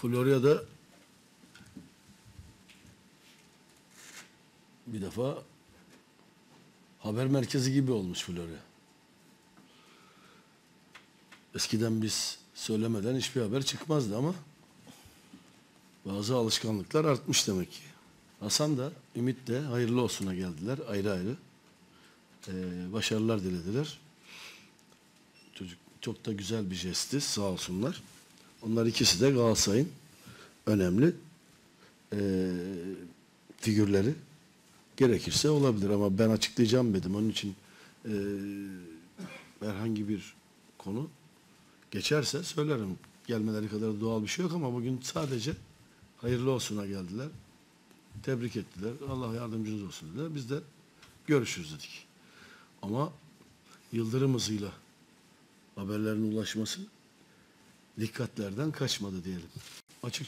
Florya'da bir defa haber merkezi gibi olmuş Florya. Eskiden biz söylemeden hiçbir haber çıkmazdı ama bazı alışkanlıklar artmış demek ki. Hasan da Ümit de hayırlı olsuna geldiler ayrı ayrı. Ee, başarılar dilediler. Çocuk çok da güzel bir jestti sağ olsunlar. Onlar ikisi de Galatasaray'ın önemli ee, figürleri. Gerekirse olabilir ama ben açıklayacağım dedim. Onun için ee, herhangi bir konu geçerse söylerim. Gelmeleri kadar doğal bir şey yok ama bugün sadece hayırlı olsuna geldiler. Tebrik ettiler. Allah yardımcınız olsun dediler. Biz de görüşürüz dedik. Ama yıldırım hızıyla haberlerin ulaşması dikkatlerden kaçmadı diyelim. Açık